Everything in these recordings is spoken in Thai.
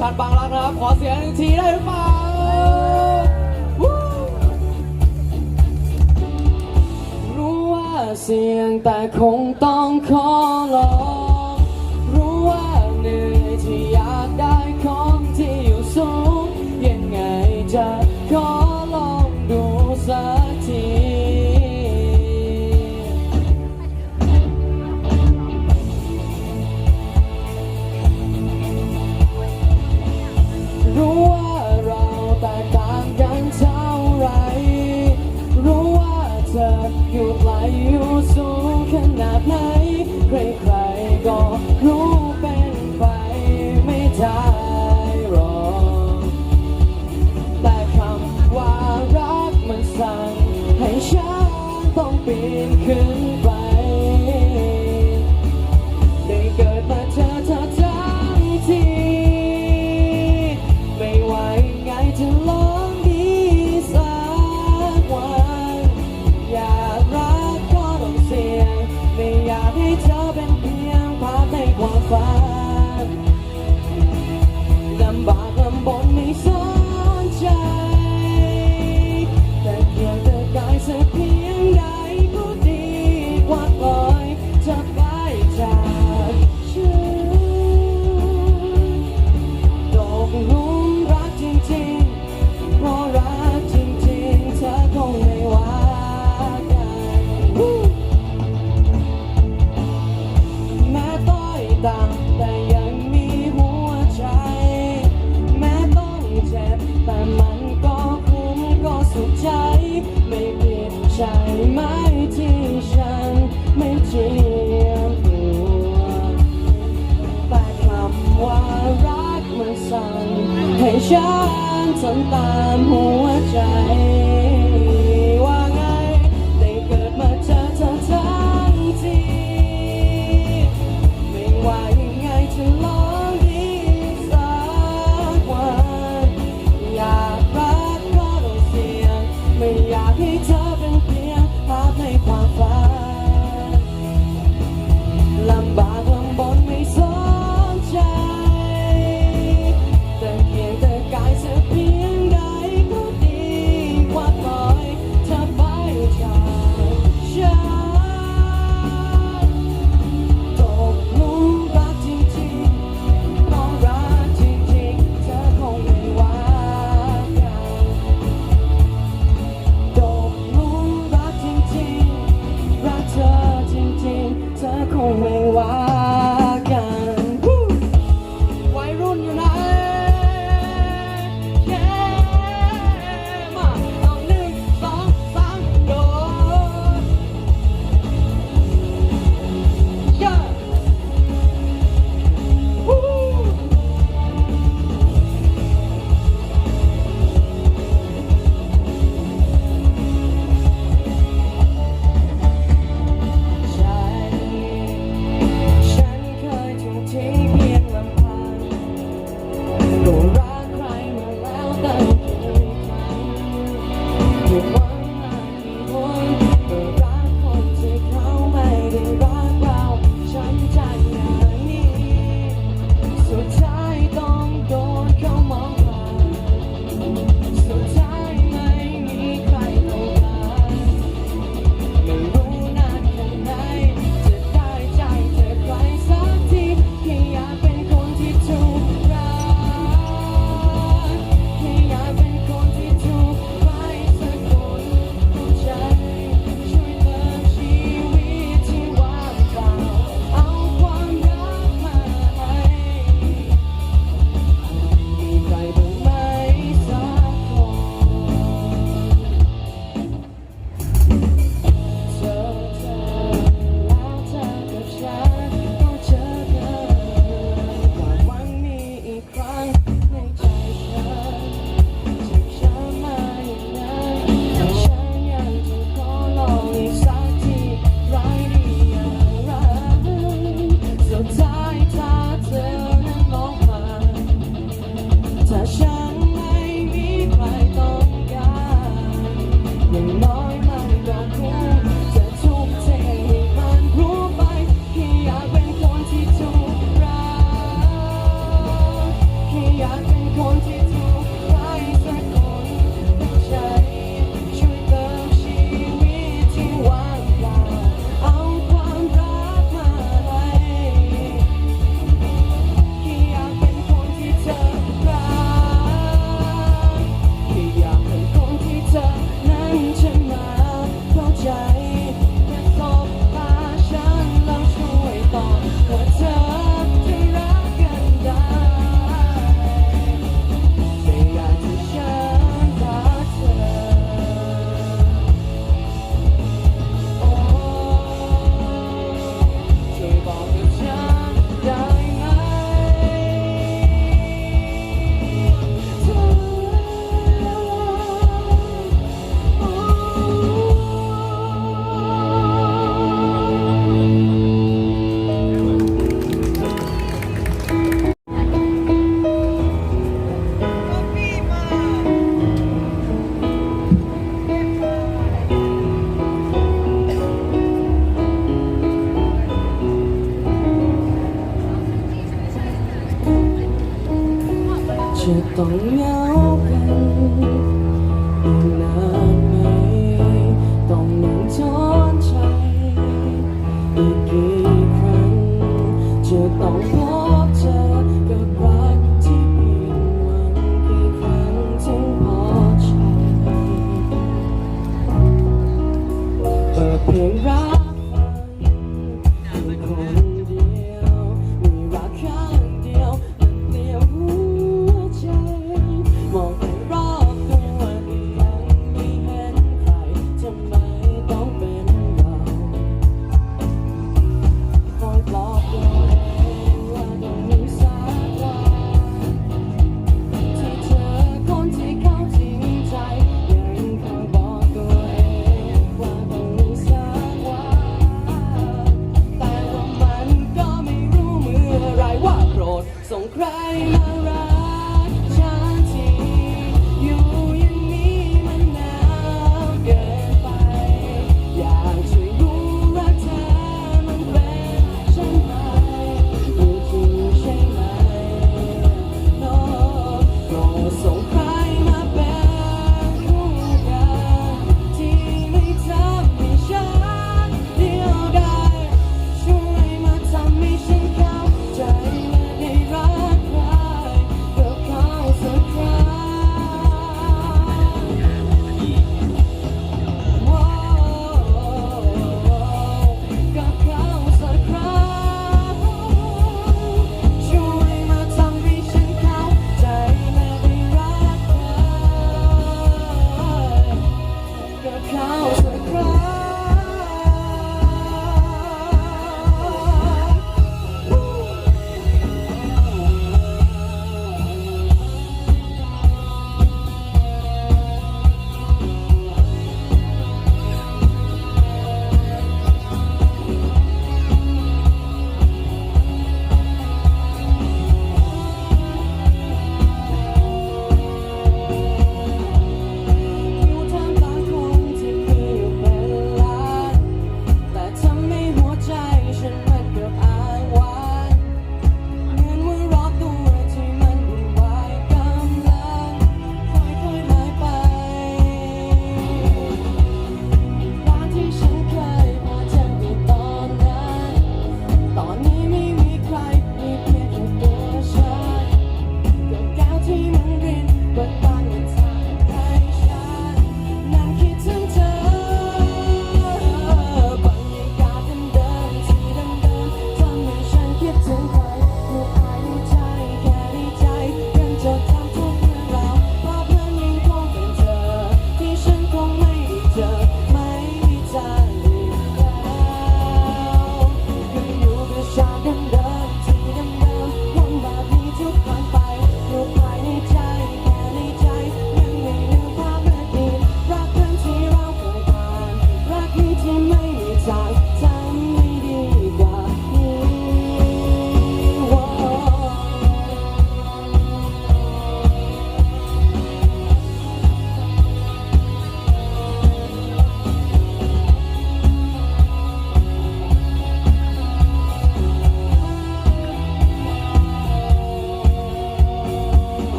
ชันบางรักนะครับ ขอเสียงหนึ่งทีได้หรือเปล่ารู้ว่าเสียงแต่คงต้อง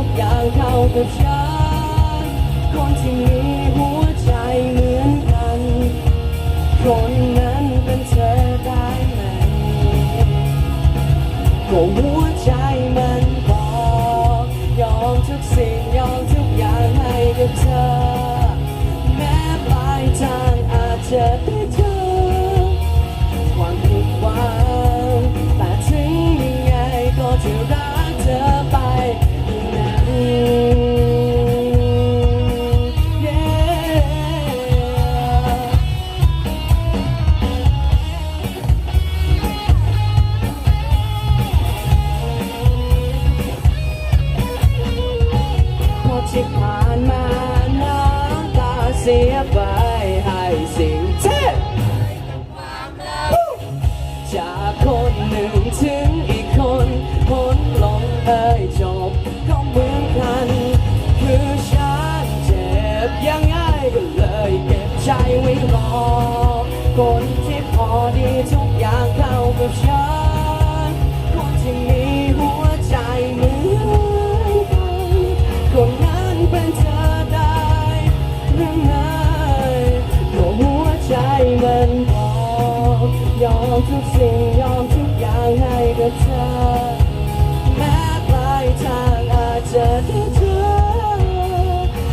ทุกอย่างเข้ากับฉัน คนที่มีหัวใจเหมือนกัน คนนั้นเป็นเธอได้ไหมก็หัวใจมันบอก ยอมทุกสิ่งยอมทุกอย่างให้กับเธอ แม้ปลายทางอาจจะ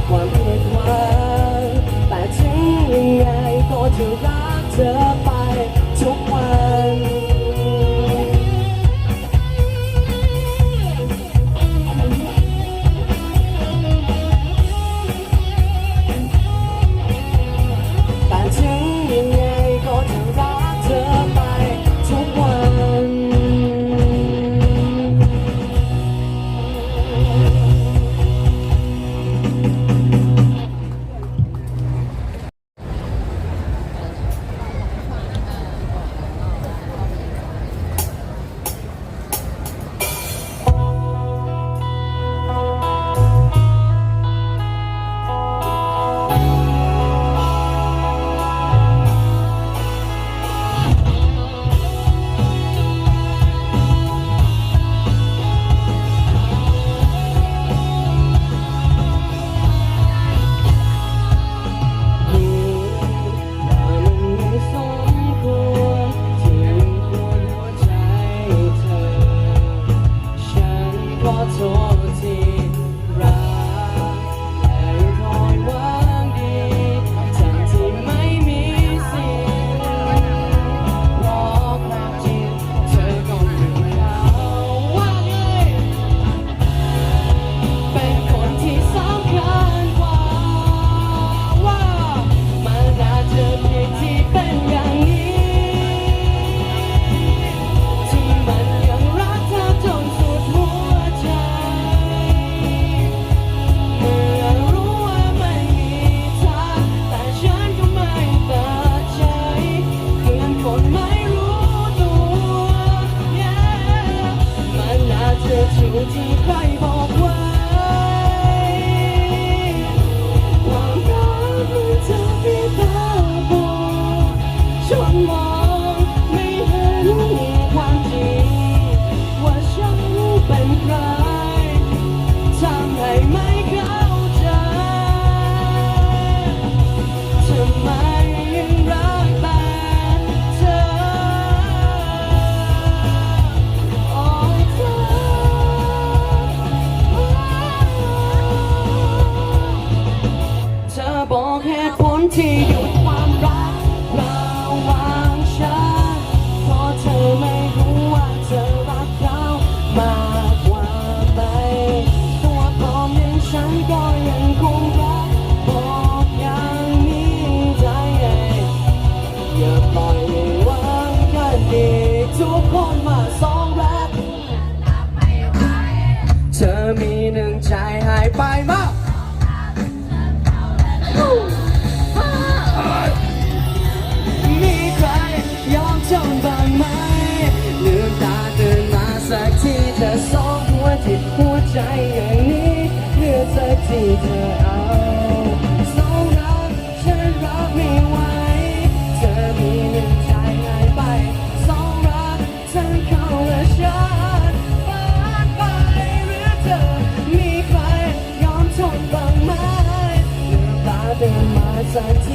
ความผิดหวังแต่ถึงยังไงก็จะรักเธอไป ใจอย่างนี้เพื่อเธอที่เธอเอาสองรักฉันรับไม่ไหวเธอมีหนึ่งใจหายไปสองรักฉันเข้าและฉันปานไปหรือเธอมีใครยอมทนบ้างไหมเมื่อตาเดินมาสักที